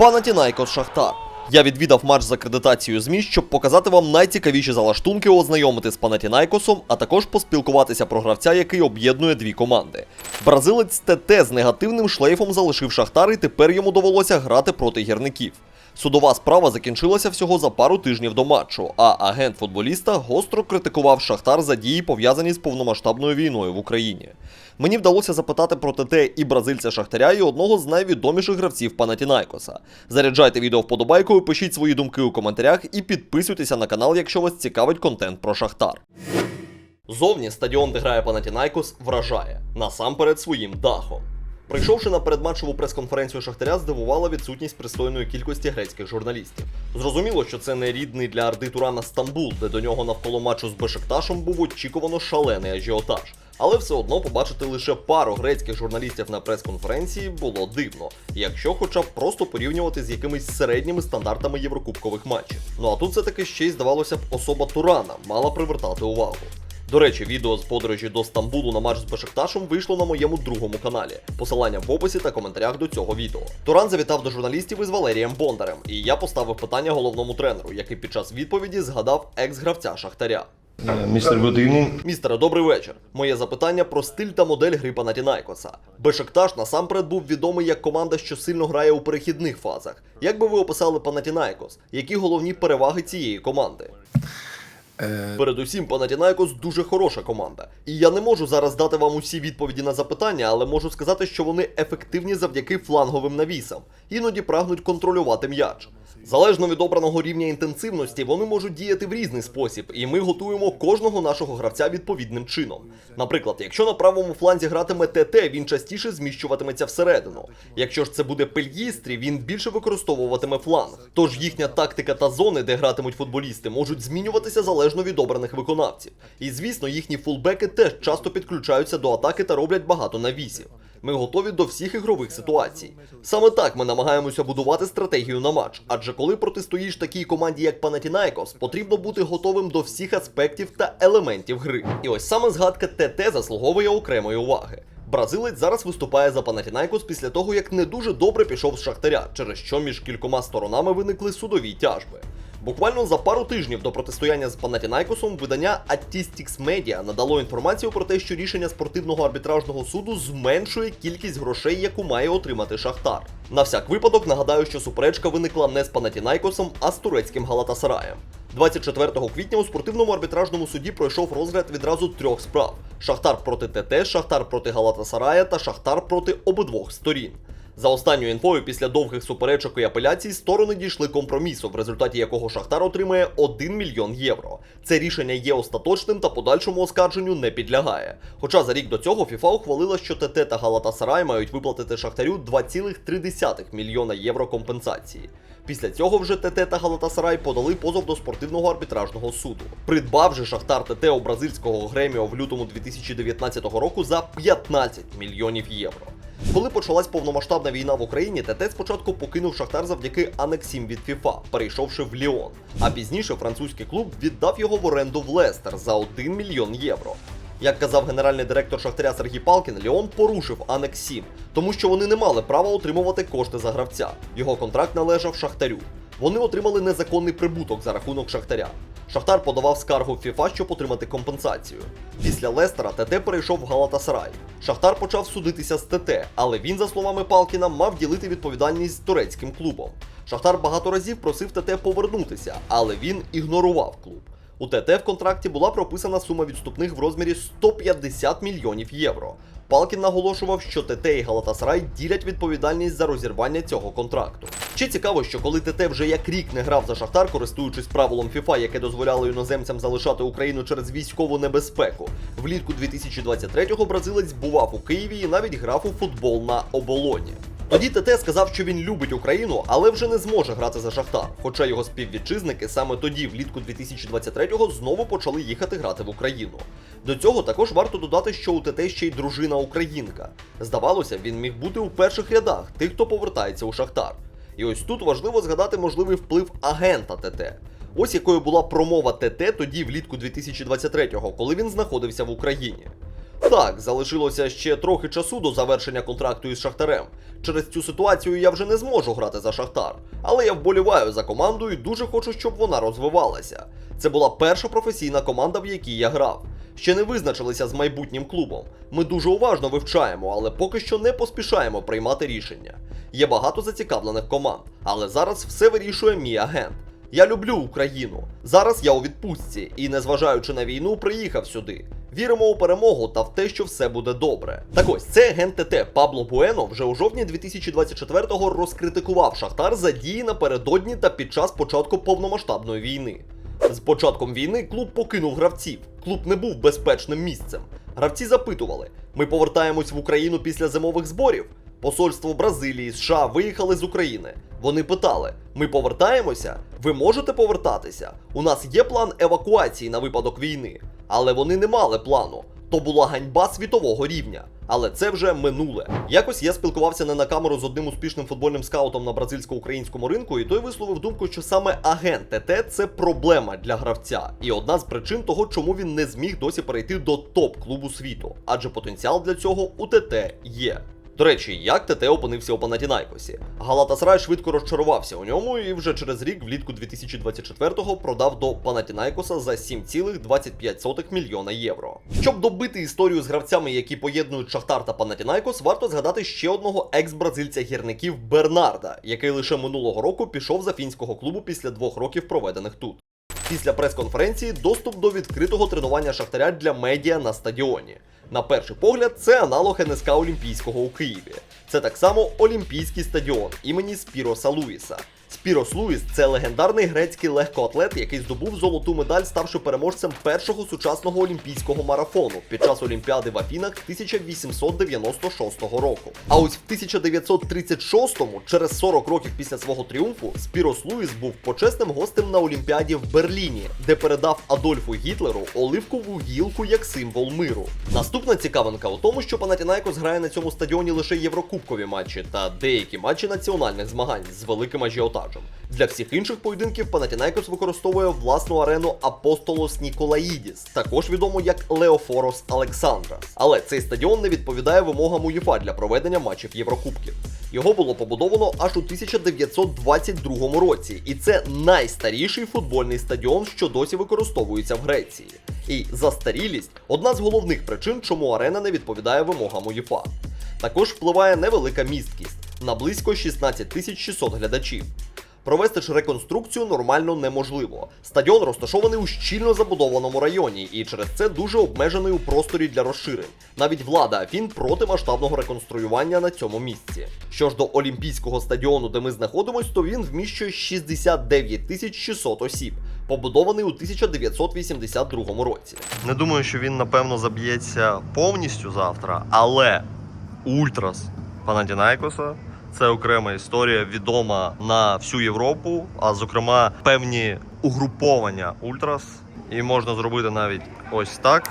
Панатінайкос Шахтар. Я відвідав матч з акредитацією ЗМІ, щоб показати вам найцікавіші залаштунки, ознайомити з Панатінайкосом, а також поспілкуватися про гравця, який об'єднує дві команди. Бразилець ТТ з негативним шлейфом залишив Шахтар, і тепер йому довелося грати проти гірників. Судова справа закінчилася всього за пару тижнів до матчу, а агент футболіста гостро критикував Шахтар за дії, пов'язані з повномасштабною війною в Україні. Мені вдалося запитати про ТТ і бразильця Шахтаря, і одного з найвідоміших гравців Панатінайкоса. Заряджайте відео вподобайкою, пишіть свої думки у коментарях і підписуйтеся на канал, якщо вас цікавить контент про Шахтар. Зовні стадіон, де грає Панатінайкос, вражає насамперед своїм дахом. Прийшовши на передматчеву прес-конференцію Шахтаря, здивувала відсутність пристойної кількості грецьких журналістів. Зрозуміло, що це не рідний для Арди Турана Стамбул, де до нього навколо матчу з Бешикташем був очікувано шалений ажіотаж. Але все одно побачити лише пару грецьких журналістів на прес-конференції було дивно, якщо хоча б просто порівнювати з якимись середніми стандартами єврокубкових матчів. Ну а тут все таки ще й здавалося б особа Турана мала привертати увагу. До речі, відео з подорожі до Стамбулу на матч з Бешикташем вийшло на моєму другому каналі. Посилання в описі та коментарях до цього відео. Туран завітав до журналістів із Валерієм Бондарем, і я поставив питання головному тренеру, який під час відповіді згадав екс-гравця Шахтаря. Містер Good. Містере, добрий вечір. Моє запитання про стиль та модель гри Панатінайкоса. Бешикташ насамперед бубув відомий як команда, що сильно грає у перехідних фазах. Як би ви описали Панатінайкос? Які головні переваги цієї команди? Передусім, Панатінайкос дуже хороша команда. І я не можу зараз дати вам усі відповіді на запитання, але можу сказати, що вони ефективні завдяки фланговим навісам, іноді прагнуть контролювати м'яч. Залежно від обраного рівня інтенсивності, вони можуть діяти в різний спосіб, і ми готуємо кожного нашого гравця відповідним чином. Наприклад, якщо на правому фланзі гратиме ТТ, він частіше зміщуватиметься всередину. Якщо ж це буде Пельєстрі, він більше використовуватиме фланг. Тож їхня тактика та зони, де гратимуть футболісти, можуть змінюватися залежно від обраних виконавців. І звісно, їхні фулбеки теж часто підключаються до атаки та роблять багато навісів. Ми готові до всіх ігрових ситуацій. Саме так ми намагаємося будувати стратегію на матч. Адже коли протистоїш такій команді, як Панатінайкос, потрібно бути готовим до всіх аспектів та елементів гри. І ось саме згадка ТТ заслуговує окремої уваги. Бразилець зараз виступає за Панатінайкос після того, як не дуже добре пішов з Шахтаря, через що між кількома сторонами виникли судові тяжби. Буквально за пару тижнів до протистояння з Панатінайкосом видання Atistics Media надало інформацію про те, що рішення спортивного арбітражного суду зменшує кількість грошей, яку має отримати Шахтар. На всяк випадок нагадаю, що суперечка виникла не з Панатінайкосом, а з турецьким Галатасараєм. 24 квітня у спортивному арбітражному суді пройшов розгляд відразу трьох справ: Шахтар проти ТТ, Шахтар проти Галатасарая та Шахтар проти обидвох сторін. За останньою інфою, після довгих суперечок і апеляцій, сторони дійшли компромісу, в результаті якого Шахтар отримує 1 мільйон євро. Це рішення є остаточним та подальшому оскарженню не підлягає. Хоча за рік до цього ФІФА ухвалила, що ТТ та Галатасарай мають виплатити Шахтарю 2,3 мільйона євро компенсації. Після цього вже ТТ та Галатасарай подали позов до спортивного арбітражного суду. Придбав же Шахтар ТТ у бразильського Греміо в лютому 2019 року за 15 мільйонів євро. Коли почалась повномасштабна війна в Україні, ТТ спочатку покинув Шахтар завдяки анексім від ФІФА, перейшовши в Ліон. А пізніше французький клуб віддав його в оренду в Лестер за 1 мільйон євро. Як казав генеральний директор Шахтаря Сергій Палкін, Ліон порушив Анекс 7, тому що вони не мали права отримувати кошти за гравця. Його контракт належав Шахтарю. Вони отримали незаконний прибуток за рахунок Шахтаря. Шахтар подавав скаргу в ФІФА, щоб отримати компенсацію. Після Лестера ТТ перейшов в Галатасарай. Шахтар почав судитися з ТТ, але він, за словами Палкіна, мав ділити відповідальність з турецьким клубом. Шахтар багато разів просив ТТ повернутися, але він ігнорував клуб. У ТТ в контракті була прописана сума відступних в розмірі 150 мільйонів євро. Палкін наголошував, що ТТ і Галатасарай ділять відповідальність за розірвання цього контракту. Ще цікаво, що коли ТТ вже як рік не грав за Шахтар, користуючись правилом ФІФА, яке дозволяло іноземцям залишати Україну через військову небезпеку, влітку 2023-го бразилець бував у Києві і навіть грав у футбол на оболоні. Тоді ТТ сказав, що він любить Україну, але вже не зможе грати за Шахтар. Хоча його співвітчизники саме тоді, влітку 2023-го, знову почали їхати грати в Україну. До цього також варто додати, що у ТТ ще й дружина українка. Здавалося, він міг бути у перших рядах тих, хто повертається у Шахтар. І ось тут важливо згадати можливий вплив агента ТТ. Ось якою була промова ТТ тоді влітку 2023-го, коли він знаходився в Україні. Так, залишилося ще трохи часу до завершення контракту із Шахтарем. Через цю ситуацію я вже не зможу грати за Шахтар, але я вболіваю за команду і дуже хочу, щоб вона розвивалася. Це була перша професійна команда, в якій я грав. Ще не визначилися з майбутнім клубом. Ми дуже уважно вивчаємо, але поки що не поспішаємо приймати рішення. Є багато зацікавлених команд, але зараз все вирішує мій агент. Я люблю Україну. Зараз я у відпустці і, незважаючи на війну, приїхав сюди. Віримо у перемогу та в те, що все буде добре. Так ось це агент ТТ Пабло Буено вже у жовтні 2024-го розкритикував Шахтар за дії напередодні та під час початку повномасштабної війни. З початком війни клуб покинув гравців. Клуб не був безпечним місцем. Гравці запитували: ми повертаємось в Україну після зимових зборів. Посольство Бразилії, США виїхали з України. Вони питали: ми повертаємося? Ви можете повертатися? У нас є план евакуації на випадок війни. Але вони не мали плану. То була ганьба світового рівня. Але це вже минуле. Якось я спілкувався не на камеру з одним успішним футбольним скаутом на бразильсько-українському ринку, і той висловив думку, що саме агент ТТ це проблема для гравця, і одна з причин того, чому він не зміг досі перейти до топ-клубу світу, адже потенціал для цього у ТТ є. До речі, як ТТ опинився у Панатінайкосі? Галатасарай швидко розчарувався у ньому і вже через рік, влітку 2024-го, продав до Панатінайкоса за 7,25 мільйона євро. Щоб добити історію з гравцями, які поєднують Шахтар та Панатінайкос, варто згадати ще одного екс-бразильця гірників Бернарда, який лише минулого року пішов за фінського клубу після двох років проведених тут. Після прес-конференції доступ до відкритого тренування Шахтаря для медіа на стадіоні. На перший погляд, це аналог НСК Олімпійського у Києві. Це так само Олімпійський стадіон імені Спіроса Луїса. Спірос Луїс це легендарний грецький легкоатлет, який здобув золоту медаль, ставши переможцем першого сучасного олімпійського марафону під час Олімпіади в Афінах 1896 року. А ось в 1936-му, через 40 років після свого тріумфу, Спірос Луїс був почесним гостем на Олімпіаді в Берліні, де передав Адольфу Гітлеру оливкову гілку як символ миру. Наступна цікавинка у тому, що Панатінайкос грає на цьому стадіоні лише єврокубкові матчі та деякі матчі національних змагань з великим ажіотажем. Для всіх інших поєдинків Панатінайкос використовує власну арену Апостолос Ніколаїдіс, також відомо як Леофорос Александрас. Але цей стадіон не відповідає вимогам УЄФА для проведення матчів Єврокубків. Його було побудовано аж у 1922 році, і це найстаріший футбольний стадіон, що досі використовується в Греції. І застарілість одна з головних причин, чому арена не відповідає вимогам УЄФА. Також впливає невелика місткість на близько 16 600 глядачів. Провести ж реконструкцію нормально неможливо. Стадіон розташований у щільно забудованому районі і через це дуже обмежений у просторі для розширень. Навіть влада Афін проти масштабного реконструювання на цьому місці. Що ж до Олімпійського стадіону, де ми знаходимось, то він вміщує 69 тисяч 600 осіб, побудований у 1982 році. Не думаю, що він напевно заб'ється повністю завтра, але Ультрас Панатінайкоса це окрема історія, відома на всю Європу, а зокрема певні угруповання Ультрас. І можна зробити навіть ось так.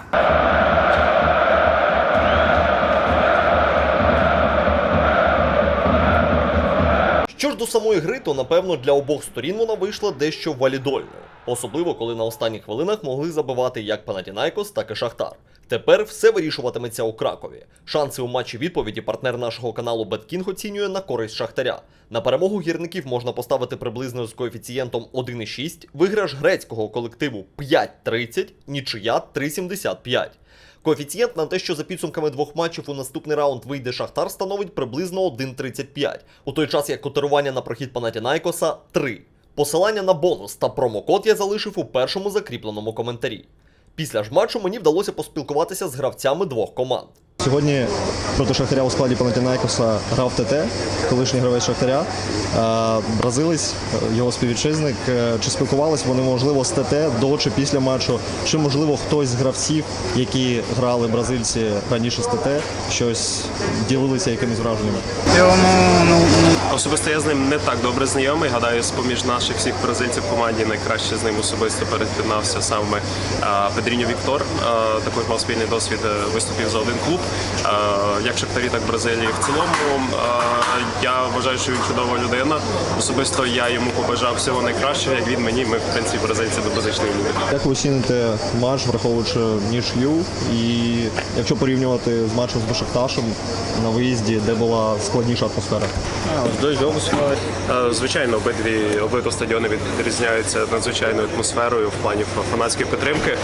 Що ж до самої гри, то напевно для обох сторін вона вийшла дещо валідольною. Особливо, коли на останніх хвилинах могли забивати як Панатінайкос, так і Шахтар. Тепер все вирішуватиметься у Кракові. Шанси у матчі відповіді партнер нашого каналу BetKing оцінює на користь Шахтаря. На перемогу гірників можна поставити приблизно з коефіцієнтом 1,6, виграш грецького колективу 5,30, нічия 3,75. Коефіцієнт на те, що за підсумками двох матчів у наступний раунд вийде Шахтар, становить приблизно 1,35, у той час як котирування на прохід Панатінайкоса 3. Посилання на бонус та промокод я залишив у першому закріпленому коментарі. Після ж матчу мені вдалося поспілкуватися з гравцями двох команд. Сьогодні проти Шахтаря у складі Панатінайкоса грав ТТ, колишній гравець Шахтаря. Бразилець, його співвітчизник. Е, Чи спілкувались вони можливо з ТТ до чи після матчу? Чи можливо хтось з гравців, які грали бразильці раніше з ТТ, щось ділилися якимись враженнями? Ну, ну, Особисто я з ним не так добре знайомий. Гадаю, з поміж наших всіх бразильців в команді найкраще з ним особисто перетинався саме Педріньо Віктор. Також мав спільний досвід е, виступів за один клуб. Е, як Шахтарі, так і Бразилії. В цілому е, я вважаю, що він чудова людина. Особисто я йому побажав всього найкращого, як він мені. Ми в принципі бразильці доброзичливі люди. Як ви оціните матч, враховуючи нічлю, і якщо порівнювати з матчем з Бешикташем на виїзді, де була складніша атмосфера? Е, Звичайно, обидві обидва стадіони відрізняються надзвичайною атмосферою в плані фанатської підтримки.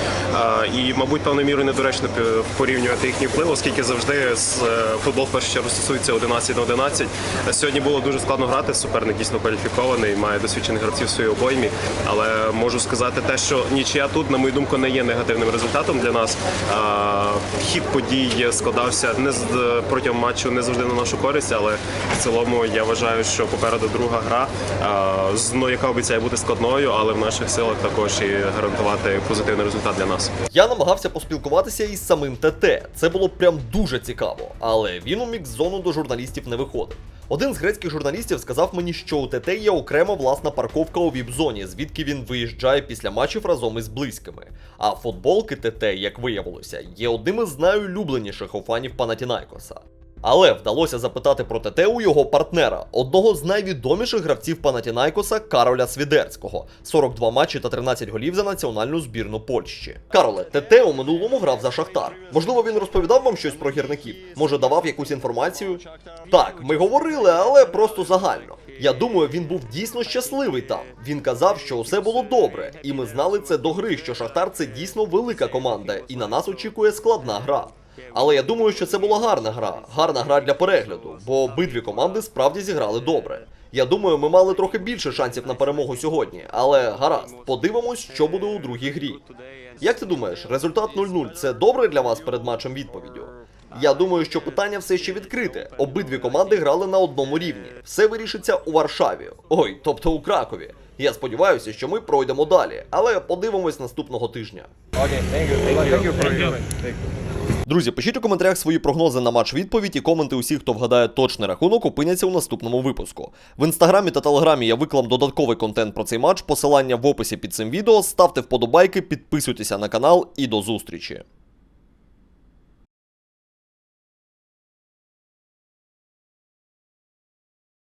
І, мабуть, певною мірою недоречно порівнювати їхній вплив, оскільки завжди з е, футбол в першу чергу стосується 11 на 11. Е, Сьогодні було дуже складно грати. Суперник дійсно кваліфікований, має досвідчених гравців в своїй обоймі. Але можу сказати те, що нічия тут, на мою думку, не є негативним результатом для нас. Е, Хід подій складався не з протягом матчу не завжди на нашу користь, але в цілому я вважаю, що попереду друга гра, е, ну, яка обіцяє бути складною, але в наших силах також і гарантувати позитивний результат для нас. Я намагався поспілкуватися із самим ТТ. Це було прям дуже цікаво, але він у мікс-зону до журналістів не виходив. Один з грецьких журналістів сказав мені, що у ТТ є окрема власна парковка у віп-зоні, звідки він виїжджає після матчів разом із близькими. А футболки ТТ, як виявилося, є одним із найулюбленіших у фанів Панатінайкоса. Але вдалося запитати про ТТ у його партнера, одного з найвідоміших гравців Панатінайкоса Кароля Свідерського, 42 матчі та 13 голів за національну збірну Польщі. Кароле, ТТ у минулому грав за Шахтар. Можливо, він розповідав вам щось про гірників? Може, давав якусь інформацію? Так, ми говорили, але просто загально. Я думаю, він був дійсно щасливий там. Він казав, що усе було добре, і ми знали це до гри, що Шахтар це дійсно велика команда, і на нас очікує складна гра. Але я думаю, що це була гарна гра, гарна гра для перегляду, бо обидві команди справді зіграли добре. Я думаю, ми мали трохи більше шансів на перемогу сьогодні, але гаразд, подивимось, що буде у другій грі. Як ти думаєш, результат 0-0 це добре для вас перед матчем відповіддю? Я думаю, що питання все ще відкрите. Обидві команди грали на одному рівні. Все вирішиться у Варшаві. Ой, тобто у Кракові. Я сподіваюся, що ми пройдемо далі, але подивимось наступного тижня. Друзі, пишіть у коментарях свої прогнози на матч відповідь і коменти усіх, хто вгадає точний рахунок, опиняться у наступному випуску. В інстаграмі та телеграмі я виклам додатковий контент про цей матч. Посилання в описі під цим відео. Ставте вподобайки, підписуйтеся на канал і до зустрічі.